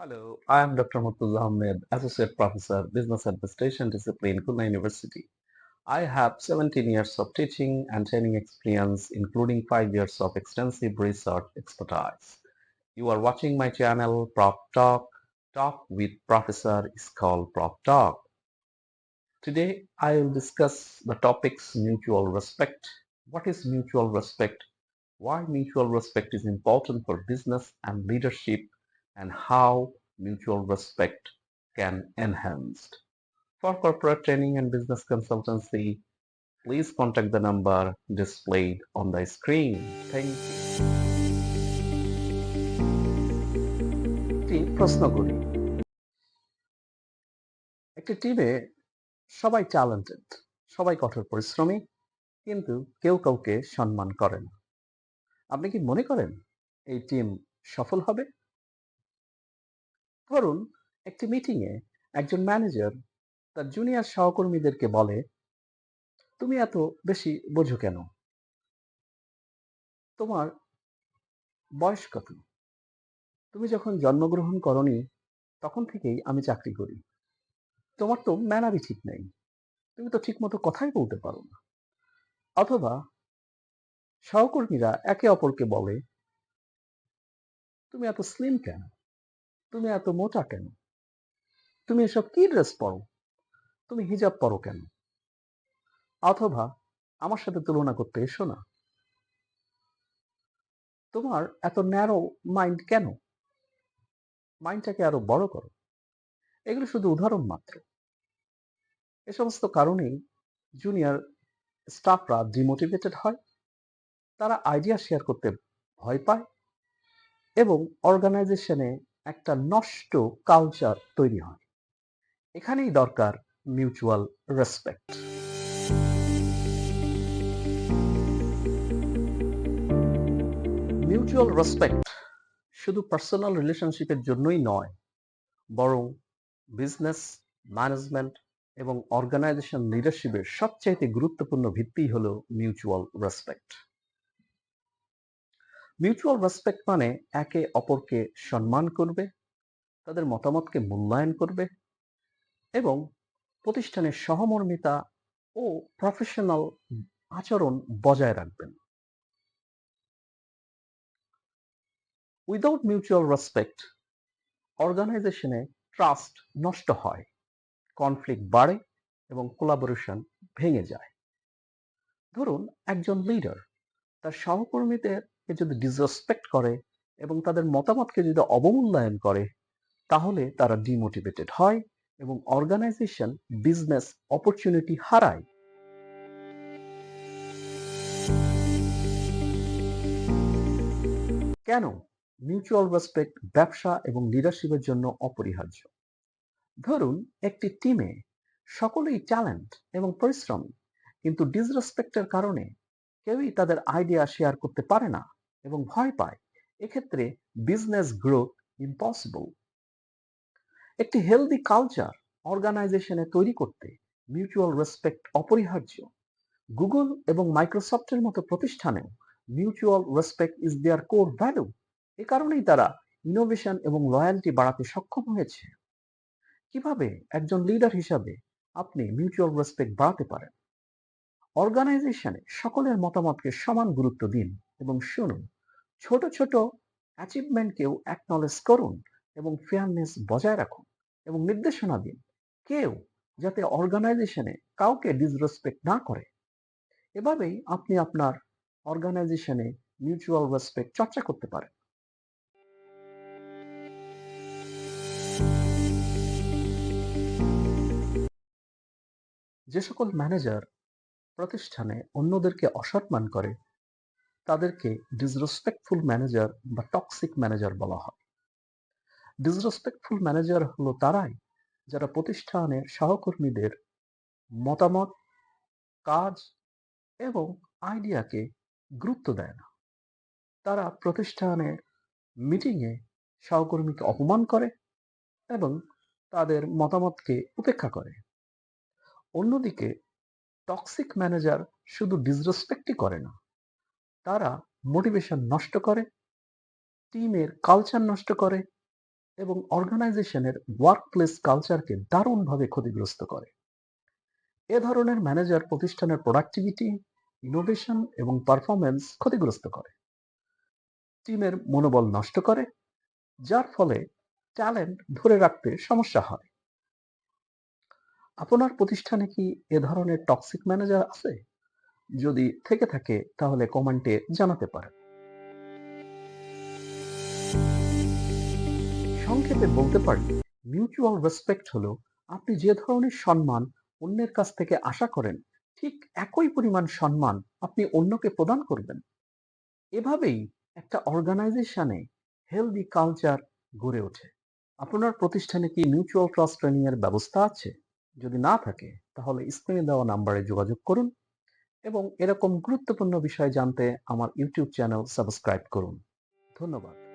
Hello, I am Dr. Murtaza Ahmed, Associate Professor, Business Administration Discipline, Khulna University. I have 17 years of teaching and training experience, including 5 years of extensive research expertise. You are watching my channel, Prof Talk. Talk with Professor is called Prof Talk. Today, I will discuss the topics mutual respect. What is mutual respect? Why mutual respect is important for business and leadership and how mutual respect can enhanced. For corporate training and business consultancy, please contact the number displayed on the screen. Thank you. প্রশ্ন করি একটি টিমে সবাই talented সবাই কঠোর পরিশ্রমী কিন্তু কেউ কাউকে সম্মান করে না আপনি কি মনে করেন এই টিম সফল হবে ধরুন একটি মিটিংয়ে একজন ম্যানেজার তার জুনিয়র সহকর্মীদেরকে বলে, তুমি এত বেশি বোঝো কেন? তোমার বয়স কত? তুমি যখন জন্মগ্রহণ করনি, তখন থেকেই আমি চাকরি করি। তোমার তো ম্যানারই ঠিক নেই। তুমি তো ঠিক মতো কথাই বলতে পারো না। অথবা সহকর্মীরা একে অপরকে বলে, তুমি এত স্লিম কেন? তুমি এত মোটা কেন? তুমি এসব কি ড্রেস পরো? তুমি হিজাব পরো কেন? অথবা আমার সাথে তুলনা করতে এসো না। তোমার এত ন্যারো মাইন্ড কেন? মাইন্ডটাকে আরও বড় করো। এগুলো শুধু উদাহরণ মাত্র। এ সমস্ত কারণেই জুনিয়র স্টাফরা ডিমোটিভেটেড হয়। তারা আইডিয়া শেয়ার করতে ভয় পায় এবং অর্গানাইজেশনে একটা নষ্ট কালচার তৈরি হয়। এখানেই দরকার মিউচুয়াল রেসপেক্ট মিউচুয়াল রেসপেক্ট শুধু পার্সোনাল রিলেশনশিপের জন্যই নয়, বরং বিজনেস ম্যানেজমেন্ট এবং অর্গানাইজেশন লিডারশিপের সবচাইতে গুরুত্বপূর্ণ ভিত্তি হলো মিউচুয়াল রেসপেক্ট মিউচুয়াল রেসপেক্ট মানে একে অপরকে সম্মান করবে, তাদের মতামতকে মূল্যায়ন করবে এবং প্রতিষ্ঠানের সহমর্মিতা ও প্রফেশনাল আচরণ বজায় রাখবেন। উইদাউট মিউচুয়াল রেসপেক্ট অর্গানাইজেশনে ট্রাস্ট নষ্ট হয় কনফ্লিক্ট বাড়ে এবং কোলাবোরেশন ভেঙে যায়। ধরুন, একজন লিডার তার সহকর্মীদেরকে যদি ডিসরেসপেক্ট করে এবং তাদের মতামতকে যদি অবমূল্যায়ন করে, তাহলে তারা ডিমোটিভেটেড হয় এবং অর্গানাইজেশন বিজনেস অপরচুনিটি হারায়। কেন? মিউচুয়াল রেসপেক্ট ব্যবসা এবং লিডারশিপের জন্য অপরিহার্য। ধরুন, একটি টিমে সকলেই ট্যালেন্ট এবং পরিশ্রমী, কিন্তু ডিসরেসপেক্টের কারণে কেউই তাদের আইডিয়া শেয়ার করতে পারে না। এবং ভয় পায়, এক্ষেত্রে বিজনেস গ্রোথ ইম্পসিবল একটি হেলদি কালচার অর্গানাইজেশনে তৈরি করতে মিউচুয়াল রেসপেক্ট অপরিহার্য। গুগল এবং মাইক্রোসফটের মতো প্রতিষ্ঠানেও mutual respect is their core value এ কারণেই তারা ইনোভেশন এবং লয়্যালটি বাড়াতে সক্ষম হয়েছে। কীভাবে একজন লিডার হিসাবে আপনি মিউচুয়াল রেসপেক্ট বাড়াতে পারেন? অর্গানাইজেশনে সকলের মতামতকে সমান গুরুত্ব দিন। এবং শুনুন, ছোট ছোট অ্যাচিভমেন্টকেও অ্যাকনলেজ করুন এবং ফেয়ারনেস বজায় রাখুন এবং নির্দেশনা দিন। কেউ যাতে অর্গানাইজেশনে কাউকে ডিসরেসপেক্ট না করে। এভাবেই আপনি আপনার অর্গানাইজেশনে মিউচুয়াল রেসপেক্ট চর্চা করতে পারেন। যে সকল ম্যানেজার প্রতিষ্ঠানে অন্যদেরকে অসম্মান করে তাদেরকে ডিসরেসপেক্টফুল ম্যানেজার বা টক্সিক ম্যানেজার বলা হয়। ডিসরেসপেক্টফুল ম্যানেজার হলো তারাই যারা প্রতিষ্ঠানের সহকর্মীদের মতামত, কাজ এবং আইডিয়াকে গুরুত্ব দেয় না। তারা প্রতিষ্ঠানের মিটিংয়ে সহকর্মীকে অপমান করে এবং তাদের মতামতকে উপেক্ষা করে। অন্যদিকে টক্সিক ম্যানেজার শুধু ডিসরেসপেক্টই করে না তারা মোটিভেশন নষ্ট করে টিমের কালচার নষ্ট করে এবং অর্গানাইজেশনের ওয়ার্কপ্লেস কালচারকে দারুণভাবে ক্ষতিগ্রস্ত করে। এ ধরনের ম্যানেজার প্রতিষ্ঠানের প্রোডাক্টিভিটি ইনোভেশন এবং পারফরম্যান্স ক্ষতিগ্রস্ত করে। টিমের মনোবল নষ্ট করে, যার ফলে ট্যালেন্ট ধরে রাখতে সমস্যা হয়। আপনার প্রতিষ্ঠানে কি এ ধরনের টক্সিক ম্যানেজার আছে? যদি থেকে থাকে, তাহলে কমেন্টে জানাতে পারেন। সংক্ষেপে বলতে পারি মিউচুয়াল রেসপেক্ট হলো, আপনি যে ধরনের সম্মান অন্যের কাছ থেকে আশা করেন, ঠিক একই পরিমাণ সম্মান আপনি অন্যকে প্রদান করবেন। এভাবেই একটা অর্গানাইজেশনে হেলদি কালচার গড়ে ওঠে। আপনার প্রতিষ্ঠানে কি মিউচুয়াল ট্রাস্ট ট্রেনিং এর ব্যবস্থা আছে? যদি না থাকে, তাহলে স্ক্রিনে দেওয়া নাম্বারে যোগাযোগ করুন। এবং এরকম গুরুত্বপূর্ণ বিষয় জানতে আমার ইউটিউব চ্যানেল সাবস্ক্রাইব করুন। ধন্যবাদ।